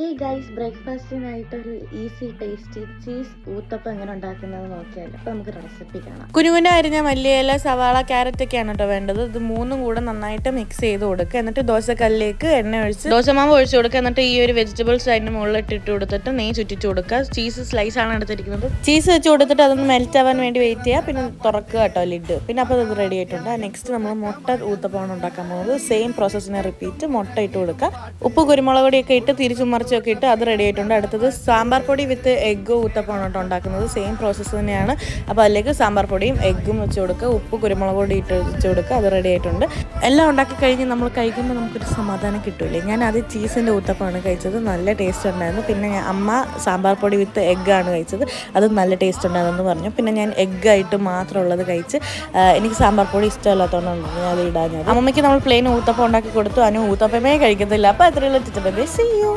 Hey guys ബ്രേക്ക്ഫാസ്റ്റിനായിട്ട് ഒരു easy tasty cheese uttapam എങ്ങനെ ഉണ്ടാക്കുന്നത് നോക്കിയാലോ. അപ്പോൾ നമുക്ക് റെസിപ്പി കാണാം. കുനുകുന അരിഞ്ഞ മല്ലിയില സവാള ക്യാരറ്റ് ഒക്കെയാണ് കേട്ടോ വേണ്ടത്. ഇത് മൂന്നും കൂടെ നന്നായിട്ട് മിക്സ് ചെയ്ത് കൊടുക്കുക. എന്നിട്ട് ദോശക്കല്ലിലേക്ക് എണ്ണ ഒഴിച്ച് ദോശമാവ് ഒഴിച്ച് കൊടുക്കുക. എന്നിട്ട് ഈ ഒരു വെജിറ്റബിൾസ് അതിന്റെ മുകളിൽ ഇട്ടിട്ട് കൊടുത്തിട്ട് നെയ്യ് ചുറ്റിച്ച് കൊടുക്കുക. ചീസ് സ്ലൈസ് ആണ് എടുത്തിരിക്കുന്നത്. ചീസ് വെച്ച് കൊടുത്തിട്ട് അതൊന്ന് മെൽറ്റ് ആവാൻ വേണ്ടി വെയിറ്റ് ചെയ്യുക. പിന്നെ തുറക്കുക കേട്ടോ ലിഡ് പിന്നെ അപ്പോൾ അത് റെഡി ആയിട്ടുണ്ട്. നെക്സ്റ്റ് നമ്മൾ മുട്ട ഊത്തപ്പമാണ് ഉണ്ടാക്കാൻ പോകുന്നത്. സെയിം പ്രോസസ്സിനെ റിപ്പീറ്റ് മുട്ട ഇട്ട് കൊടുക്കുക. ഉപ്പ് കുരുമുളക് പൊടിയൊക്കെ ഇട്ട് തിരിച്ചും മറിച്ചൊക്കെ ഇട്ട് അത് റെഡി ആയിട്ടുണ്ട്. അടുത്തത് സാമ്പാർ പൊടി വിത്ത് എഗ്ഗ് ഊത്തപ്പമാണ് കേട്ടോ ഉണ്ടാക്കുന്നത്. സെയിം പ്രോസസ്സ് തന്നെയാണ്. അപ്പോൾ അതിലേക്ക് സാമ്പാർ പൊടിയും എഗ്ഗും വെച്ച് കൊടുക്കുക. ഉപ്പ് കുരുമുളക് പൊടി ഇട്ട് വെച്ച് കൊടുക്കുക. അത് റെഡി ആയിട്ടുണ്ട്. എല്ലാം ഉണ്ടാക്കി കഴിഞ്ഞ് നമ്മൾ കഴിക്കുമ്പോൾ നമുക്കൊരു സമാധാനം കിട്ടൂലേ ഞാൻ അത് ചീസിന്റെ ഊത്തപ്പമാണ് കഴിച്ചത്. നല്ല ടേസ്റ്റ് ഉണ്ടായിരുന്നു. പിന്നെ അമ്മ സാമ്പാർ പൊടി വിത്ത് എഗ്ഗാണ് കഴിച്ചത്. അത് നല്ല ടേസ്റ്റ് ഉണ്ടായിരുന്നു പറഞ്ഞു. പിന്നെ ഞാൻ എഗ്ഗായിട്ട് മാത്രമുള്ളത് കഴിച്ച് എനിക്ക് സാമ്പാർ പൊടി ഇഷ്ടമല്ലാത്തതുകൊണ്ടാണ് ഞാൻ അത് ഇടാഞ്ഞത്. അമ്മയ്ക്ക് നമ്മൾ പ്ലെയിൻ ഊത്തപ്പം ഉണ്ടാക്കി കൊടുത്തു. അനു ഊത്തപ്പമേ കഴിക്കത്തില്ല. അപ്പോൾ അത്രയുള്ള സീ യു